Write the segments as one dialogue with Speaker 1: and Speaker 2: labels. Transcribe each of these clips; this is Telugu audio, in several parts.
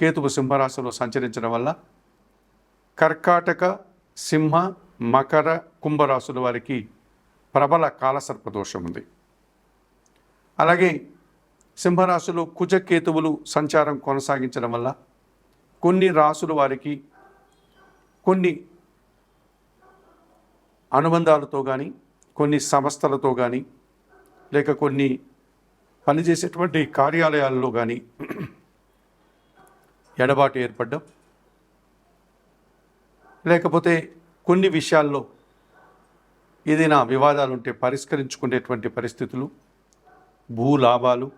Speaker 1: కేతువు సింహరాశిలో సంచరించడం వల్ల కర్కాటక సింహ మకర కుంభరాశుల వారికి ప్రబల కాలసర్ప దోషం ఉంది. అలాగే సింహరాశిలో కుజకేతువులు సంచారం కొనసాగించడం వల్ల కొన్ని రాసుల వారికి కొన్ని అనుబంధాలతో కానీ కొన్ని సంస్థలతో కానీ లేక కొన్ని పనిచేసేటువంటి కార్యాలయాల్లో కానీ ఎడబాటు ఏర్పడడం. లేకపోతే కొన్ని విషయాల్లో ఏదైనా వివాదాలు ఉంటే పరిష్కరించుకునేటువంటి పరిస్థితులు భూ లాభాలు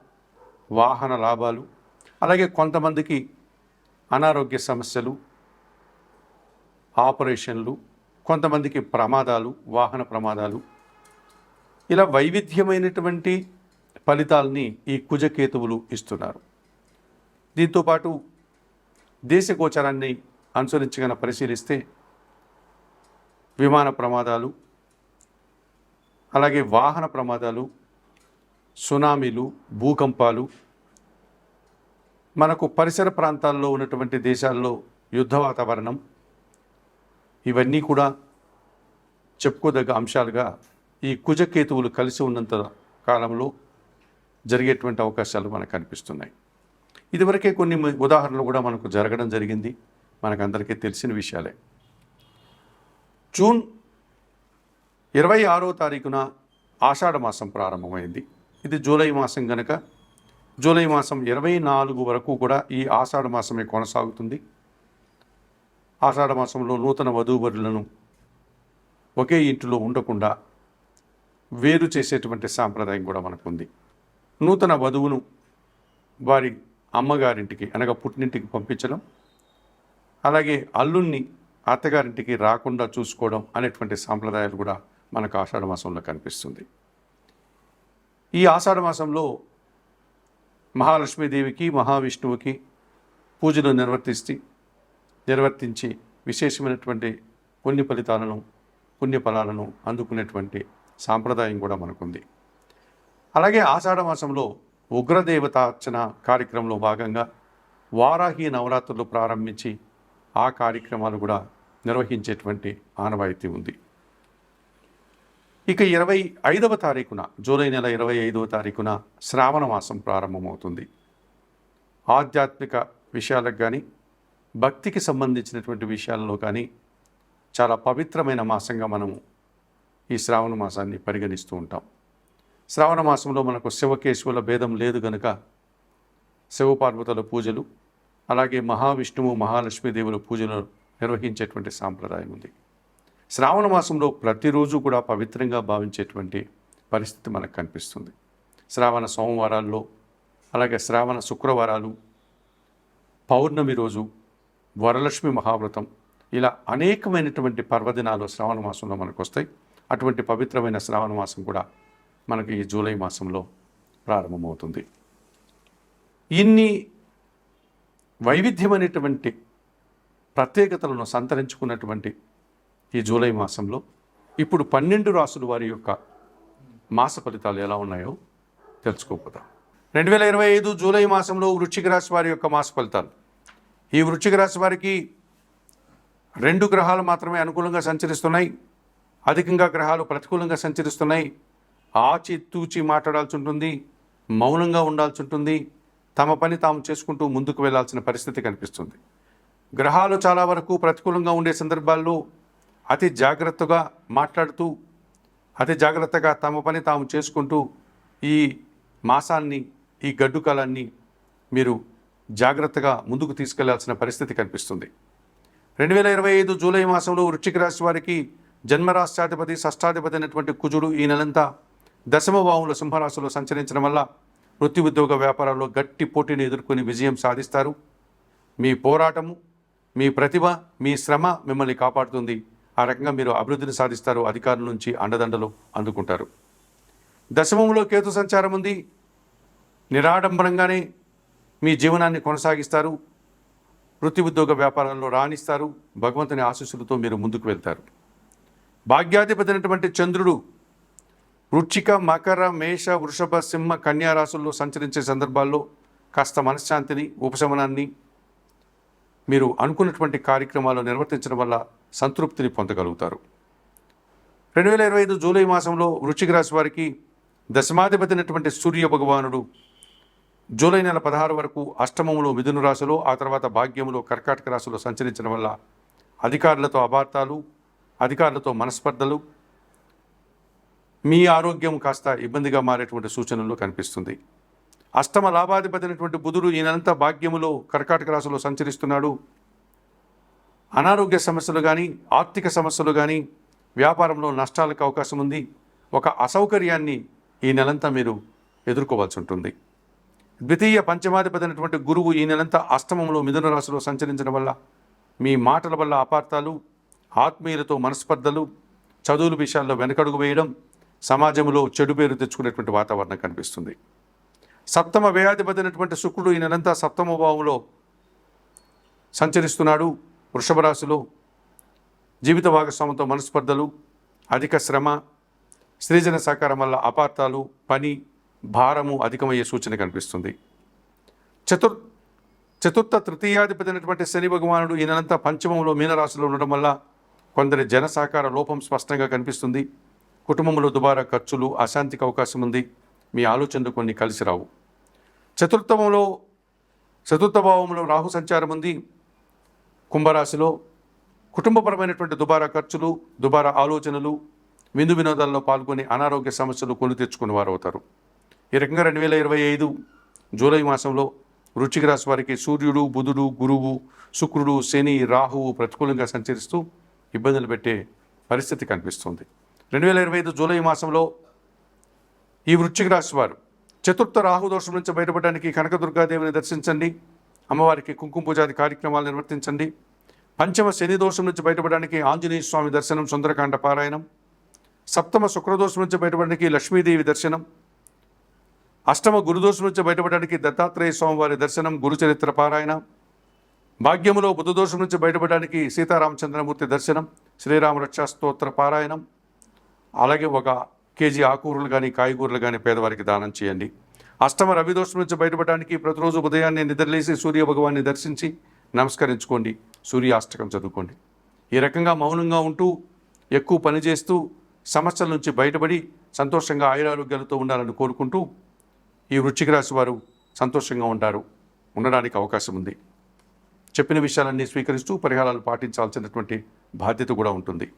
Speaker 1: వాహన లాభాలు అలాగే కొంతమందికి అనారోగ్య సమస్యలు ఆపరేషన్లు కొంతమందికి ప్రమాదాలు వాహన ప్రమాదాలు. ఇలా వైవిధ్యమైనటువంటి ఫలితాలని ఈ కుజకేతువులు ఇస్తున్నారు. దీంతోపాటు దేశ గోచరాన్ని అనుసరించగల పరిశీలిస్తే విమాన ప్రమాదాలు అలాగే వాహన ప్రమాదాలు సునామీలు భూకంపాలు మనకు పరిసర ప్రాంతాల్లో ఉన్నటువంటి దేశాల్లో యుద్ధ వాతావరణం ఇవన్నీ కూడా చెప్పుకోదగ్గ అంశాలుగా ఈ కుజకేతువులు కలిసి ఉన్నంత కాలంలో జరిగేటువంటి అవకాశాలు మనకు కనిపిస్తున్నాయి. ఇదివరకే కొన్ని ఉదాహరణలు కూడా మనకు జరగడం జరిగింది. మనకందరికీ తెలిసిన విషయాలే. జూన్ ఇరవై ఆరో తారీఖున ఆషాఢ మాసం ప్రారంభమైంది. ఇది జూలై మాసం గనక. జూలై మాసం ఇరవై నాలుగు వరకు కూడా ఈ ఆషాఢ మాసమే కొనసాగుతుంది. ఆషాఢ మాసంలో నూతన వధూవరులను ఒకే ఇంటిలో ఉండకుండా వేరు చేసేటువంటి సాంప్రదాయం కూడా మనకుంది. నూతన వధువును వారి అమ్మగారింటికి అనగా పుట్టినింటికి పంపించడం. అలాగే అల్లుణ్ణి అత్తగారింటికి రాకుండా చూసుకోవడం అనేటువంటి సాంప్రదాయాలు కూడా మనకు ఆషాఢ మాసంలో కనిపిస్తుంది. ఈ ఆషాఢ మాసంలో మహాలక్ష్మీదేవికి మహావిష్ణువుకి పూజలు నిర్వర్తిస్తే నిర్వర్తించి విశేషమైనటువంటి పుణ్య ఫలితాలను పుణ్య ఫలాలను అందుకునేటువంటి సాంప్రదాయం కూడా మనకుంది. అలాగే ఆషాఢ మాసంలో ఉగ్రదేవత అర్చన కార్యక్రమంలో భాగంగా వారాహి నవరాత్రులు ప్రారంభించి ఆ కార్యక్రమాలు కూడా నిర్వహించేటువంటి ఆనవాయితీ ఉంది. ఇక ఇరవై ఐదవ తారీఖున జూలై నెల ఇరవై ఐదవ తారీఖున శ్రావణ మాసం ప్రారంభమవుతుంది. ఆధ్యాత్మిక విషయాలకు కానీ భక్తికి సంబంధించినటువంటి విషయాలలో కానీ చాలా పవిత్రమైన మాసంగా మనము ఈ శ్రావణ మాసాన్ని పరిగణిస్తూ ఉంటాం. శ్రావణ మాసంలో మనకు శివకేశవుల భేదం లేదు గనుక శివపార్వతుల పూజలు అలాగే మహావిష్ణువు మహాలక్ష్మీదేవుల పూజలు నిర్వహించేటువంటి సాంప్రదాయం ఉంది. శ్రావణ మాసంలో ప్రతిరోజు కూడా పవిత్రంగా భావించేటువంటి పరిస్థితి మనకు కనిపిస్తుంది. శ్రావణ సోమవారాల్లో అలాగే శ్రావణ శుక్రవారాలు పౌర్ణమి రోజు వరలక్ష్మి మహావ్రతం ఇలా అనేకమైనటువంటి పర్వదినాలు శ్రావణ మాసంలో మనకు వస్తాయి. అటువంటి పవిత్రమైన శ్రావణ మాసం కూడా మనకి ఈ జూలై మాసంలో ప్రారంభమవుతుంది. ఇన్ని వైవిధ్యమైనటువంటి ప్రత్యేకతలను సంతరించుకున్నటువంటి ఈ జూలై మాసంలో ఇప్పుడు పన్నెండు రాసుల వారి యొక్క మాస ఫలితాలు ఎలా ఉన్నాయో తెలుసుకోపోతాం రెండు వేల ఇరవై ఐదు జూలై మాసంలో వృశ్చిక రాశి వారి యొక్క మాస ఫలితాలు. ఈ వృశ్చిక రాశి వారికి రెండు గ్రహాలు మాత్రమే అనుకూలంగా సంచరిస్తున్నాయి. అధికంగా గ్రహాలు ప్రతికూలంగా సంచరిస్తున్నాయి. ఆచి తూచి మాట్లాడాల్సి ఉంటుంది మౌనంగా ఉండాల్సి ఉంటుంది తమ పని తాము చేసుకుంటూ ముందుకు వెళ్ళాల్సిన పరిస్థితి కనిపిస్తుంది. గ్రహాలు చాలా వరకు ప్రతికూలంగా ఉండే సందర్భాల్లో అతి జాగ్రత్తగా మాట్లాడుతూ అతి జాగ్రత్తగా తమ పని తాము చేసుకుంటూ ఈ మాసాన్ని ఈ గడ్డు కాలాన్ని మీరు జాగ్రత్తగా ముందుకు తీసుకెళ్ళాల్సిన పరిస్థితి కనిపిస్తుంది. రెండు వేల ఇరవై ఐదు జూలై మాసంలో వృశ్చిక రాశి వారికి జన్మరాష్ట్రాధిపతి షష్టాధిపతి అయినటువంటి కుజుడు ఈ నెలంతా దశమ భావంలో సింహరాశిలో సంచరించడం వల్ల వృత్తి ఉద్యోగ వ్యాపారాల్లో గట్టి పోటీని ఎదుర్కొని విజయం సాధిస్తారు. మీ పోరాటము మీ ప్రతిభ మీ శ్రమ మిమ్మల్ని కాపాడుతుంది. ఆ రకంగా మీరు అభివృద్ధిని సాధిస్తారు అధికారుల నుంచి అండదండలు అందుకుంటారు. దశమంలో కేతు సంచారం ఉంది. నిరాడంబరంగానే మీ జీవనాన్ని కొనసాగిస్తారు. వృత్తి ఉద్యోగ వ్యాపారాల్లో రాణిస్తారు. భగవంతుని ఆశీస్సులతో మీరు ముందుకు వెళ్తారు. భాగ్యాధిపతి అయినటువంటి చంద్రుడు వృచ్చిక మకర మేష వృషభ సింహ కన్యా రాశుల్లో సంచరించే సందర్భాల్లో కాస్త మనశ్శాంతిని ఉపశమనాన్ని మీరు అనుకున్నటువంటి కార్యక్రమాలు నిర్వర్తించడం వల్ల సంతృప్తిని పొందగలుగుతారు. రెండు వేల ఇరవై ఐదు జూలై మాసంలో వృశ్చిక రాశి వారికి దశమాధిపతినటువంటి సూర్య భగవానుడు జూలై నెల పదహారు వరకు అష్టమములో మిథున రాశిలో ఆ తర్వాత భాగ్యములో కర్కాటక రాశిలో సంచరించడం వల్ల అధికారులతో అపార్థాలు అధికారులతో మనస్పర్ధలు మీ ఆరోగ్యం కాస్త ఇబ్బందిగా మారేటువంటి సూచనలు కనిపిస్తుంది. అష్టమ లాభాధిపతి అయినటువంటి బుధుడు ఈ నెలంతా భాగ్యములో కర్కాటక రాశిలో సంచరిస్తున్నాడు. అనారోగ్య సమస్యలు కానీ ఆర్థిక సమస్యలు కానీ వ్యాపారంలో నష్టాలకు అవకాశం ఉంది. ఒక అసౌకర్యాన్ని ఈ నెలంతా మీరు ఎదుర్కోవాల్సి ఉంటుంది. ద్వితీయ పంచమాధిపతి అయినటువంటి గురువు ఈ నెలంతా అష్టమంలో మిథున రాశిలో సంచరించడం వల్ల మీ మాటల వల్ల అపార్థాలు ఆత్మీయులతో మనస్పర్ధలు చదువుల విషయాల్లో వెనకడుగు వేయడం సమాజంలో చెడు పేరు తెచ్చుకునేటువంటి వాతావరణం కనిపిస్తుంది. సప్తమ వ్యయాధిపతి అయినటువంటి శుక్రుడు ఈ నెలంతా సప్తమ భావంలో సంచరిస్తున్నాడు. వృషభ రాశిలో జీవిత భాగస్వామంతో మనస్పర్ధలు అధిక శ్రమ సృజన సహకారం వల్ల అపార్థాలు పని భారము అధికమయ్యే సూచన కనిపిస్తుంది. చతుర్ చతుర్థ తృతీయాధిపతి అయినటువంటి శని భగవానుడు ఈ నెలంతా పంచమంలో మీనరాశిలో ఉండడం వల్ల కొందరి జన సహకార లోపం స్పష్టంగా కనిపిస్తుంది. కుటుంబంలో దుబారా ఖర్చులు అశాంతికి అవకాశం ఉంది. మీ ఆలోచనలు కొన్ని కలిసి రావు. చతుర్థమంలో చతుర్థ భావంలో రాహు సంచారం ఉంది. కుంభరాశిలో కుటుంబపరమైనటువంటి దుబారా ఖర్చులు దుబారా ఆలోచనలు విందు వినోదాల్లో పాల్గొని అనారోగ్య సమస్యలు కొని తెచ్చుకుని వారు అవుతారు. ఈ రకంగా రెండు వేల ఇరవై ఐదు జూలై మాసంలో వృచ్చిక రాశి వారికి సూర్యుడు బుధుడు గురువు శుక్రుడు శని రాహువు ప్రతికూలంగా సంచరిస్తూ ఇబ్బందులు పెట్టే పరిస్థితి కనిపిస్తుంది. రెండు వేల ఇరవై ఐదు జూలై మాసంలో ఈ వృశ్చిక రాశి వారు చతుర్థ రాహుదోషం నుంచి బయటపడడానికి కనకదుర్గాదేవిని దర్శించండి. అమ్మవారికి కుంకుమ పూజాది కార్యక్రమాలు నిర్వర్తించండి. పంచమ శని దోషం నుంచి బయటపడడానికి ఆంజనేయ స్వామి దర్శనం సుందరకాండ పారాయణం. సప్తమ శుక్రదోషం నుంచి బయటపడడానికి లక్ష్మీదేవి దర్శనం. అష్టమ గురుదోషం నుంచి బయటపడడానికి దత్తాత్రేయ స్వామివారి దర్శనం గురుచరిత్ర పారాయణ. భాగ్యములో బుధదోషం నుంచి బయటపడడానికి సీతారామచంద్రమూర్తి దర్శనం శ్రీరామ రక్షాస్తోత్ర పారాయణం. అలాగే ఒక కేజీ ఆకుకూరలు కానీ కాయగూరలు కానీ పేదవారికి దానం చేయండి. అష్టమ రవిదోషం నుంచి బయటపడడానికి ప్రతిరోజు ఉదయాన్నే నిద్రలేసి సూర్య భగవాన్ని దర్శించి నమస్కరించుకోండి. సూర్యాష్టకం చదువుకోండి. ఈ రకంగా మౌనంగా ఉంటూ ఎక్కువ పని చేస్తూ సమస్యల నుంచి బయటపడి సంతోషంగా ఆయురారోగ్యాలతో ఉండాలని కోరుకుంటూ ఈ వృశ్చిక రాశి వారు సంతోషంగా ఉంటారు. ఉండడానికి అవకాశం ఉంది. చెప్పిన విషయాలన్నీ స్వీకరిస్తూ పరిహారాలు పాటించాల్సినటువంటి బాధ్యత కూడా ఉంటుంది.